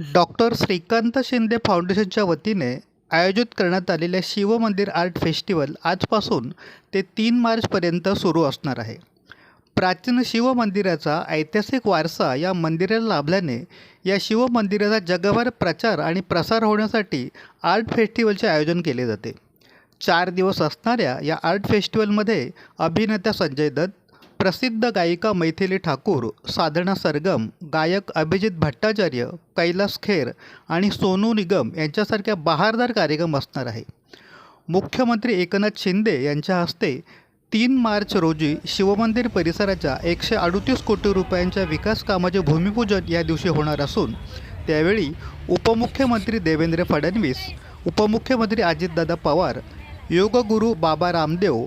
Doctor Shrikant Shinde फाउंडेशनच्या वतीने आयोजित करण्यात आलेल्या शिवमंदिर आर्ट फेस्टिवल आजपासून ते तीन मार्चपर्यंत सुरू असणार आहे. प्राचीन शिवमंदिराचा ऐतिहासिक वारसा या मंदिराला लाभल्याने या शिवमंदिराचा जगभर प्रचार आणि प्रसार होण्यासाठी आर्ट फेस्टिवलचे आयोजन केले जाते. चार दिवस असणाऱ्या या आर्ट फेस्टिवलमध्ये अभिनेता संजय दत्त प्रसिद्ध गायिका मैथिली ठाकूर साधना सरगम गायक अभिजित भट्टाचार्य कैलास खेर आणि सोनू निगम यांच्यासारख्या बहारदार कार्यक्रम असणार आहे. मुख्यमंत्री एकनाथ शिंदे यांच्या हस्ते तीन मार्च रोजी शिवमंदिर परिसराच्या एकशे अडतीस कोटी रुपयांच्या विकास कामाचे भूमिपूजन या दिवशी होणार असून त्यावेळी उपमुख्यमंत्री देवेंद्र फडणवीस उपमुख्यमंत्री अजितदादा पवार योगगुरू बाबा रामदेव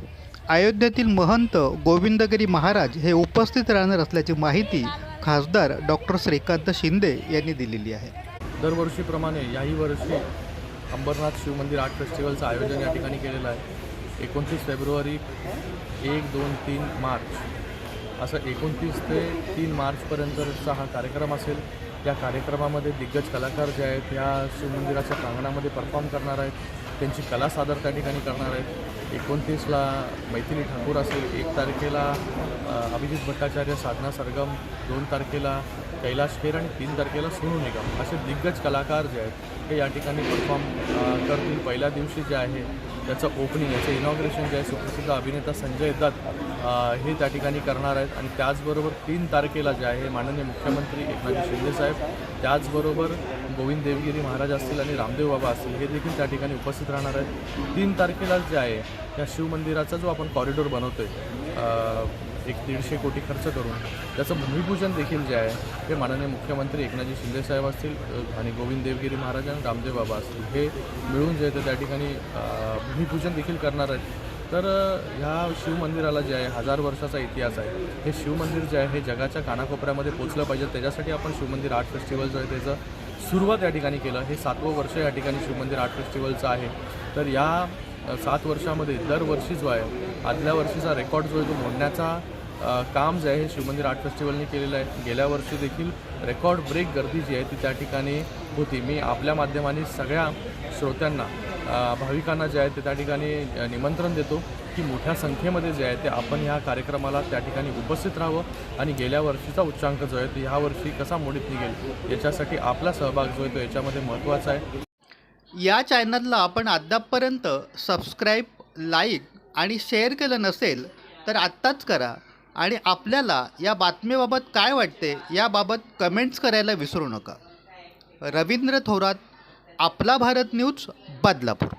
अयोध्येतील महंत गोविंदगिरी महाराज हे उपस्थित राहणार असल्याची माहिती खासदार डॉक्टर श्रीकांत शिंदे यांनी दिलेली आहे. दरवर्षीप्रमाणे याही वर्षी अंबरनाथ शिवमंदिर आर्ट फेस्टिवलचं आयोजन या ठिकाणी केलेलं आहे. एकोणतीस फेब्रुवारी एक दोन तीन मार्च असं एकोणतीस ते तीन मार्चपर्यंतचा हा कार्यक्रम असेल. या कार्यक्रमामध्ये दिग्गज कलाकार जे आहेत या शिवमंदिराच्या प्रांगणामध्ये परफॉर्म करणार आहेत. त्यांची कला सादर त्या ठिकाणी करणार आहेत. एकोणतीसला मैथिली ठाकूर असेल एक तारखेला अभिजित भट्टाचार्य साधना सरगम दोन तारखेला कैलाश खेर आणि तीन तारखेला सोनू निगम असे दिग्गज कलाकार जे आहेत ते या ठिकाणी परफॉर्म करतील. पहिल्या दिवशी जे आहे त्याचं ओपनिंग याचं इनॉग्रेशन जे आहे सुप्रसिद्ध अभिनेता संजय दत्त हे त्या ठिकाणी करणार आहेत. आणि त्याचबरोबर तीन तारखेला जे आहे माननीय मुख्यमंत्री एकनाथ शिंदेसाहेब त्याचबरोबर गोविंद देवगिरी महाराज असतील आणि रामदेव बाबा असतील हे देखील त्या ठिकाणी उपस्थित राहणार आहेत. तीन तारखेला जे आहे त्या शिवमंदिराचा जो आपण कॉरिडॉर बनवतो आहे एक दीडशे कोटी खर्च करून त्याचं भूमिपूजन देखील जे आहे हे माननीय मुख्यमंत्री एकनाथजी शिंदेसाहेब असतील आणि गोविंद देवगिरी महाराज आणि रामदेव बाबा असतील हे मिळून जे आहे ते त्या ठिकाणी भूमिपूजन देखील करणार आहेत. तर ह्या शिवमंदिराला जे आहे हजार वर्षाचा इतिहास आहे. हे शिवमंदिर जे आहे हे जगाच्या कानाकोपऱ्यामध्ये पोचलं पाहिजे. त्याच्यासाठी आपण शिवमंदिर आर्ट फेस्टिवल जो आहे त्याचं सुरुवात या ठिकाणी केलं. हे सातवं वर्ष या ठिकाणी शिवमंदिर आर्ट फेस्टिवलचं आहे. तर या सात वर्षामध्ये दरवर्षी जो आहे आदल्या वर्षीचा रेकॉर्ड जो आहे तो मोडण्याचा काम जे आहे हे शिवमंदिर आर्ट फेस्टिवलने केलेलं आहे. गेल्या वर्षी देखील रेकॉर्ड ब्रेक गर्दी जी आहे ती त्या ठिकाणी होती. मी आपल्या माध्यमाने सगळ्या श्रोत्यांना भाविकांना जे आहे ते त्या ठिकाणी निमंत्रण देतो की मोठ्या संख्येमध्ये जे आहे ते आपण ह्या कार्यक्रमाला त्या ठिकाणी उपस्थित राहावं. आणि गेल्या वर्षीचा उच्चांक जो आहे तो ह्या वर्षी कसा मोडीत निघेल याच्यासाठी आपला सहभाग जो आहे तो याच्यामध्ये महत्त्वाचा आहे. या चॅनलला आपण अद्यापपर्यंत सबस्क्राईब लाईक आणि शेअर केलं नसेल तर आत्ताच करा. आणि आपल्याला या बातमीबाबत काय वाटते याबाबत कमेंट्स करायला विसरू नका. रवींद्र थोरात आपला भारत न्यूज बदलापूर.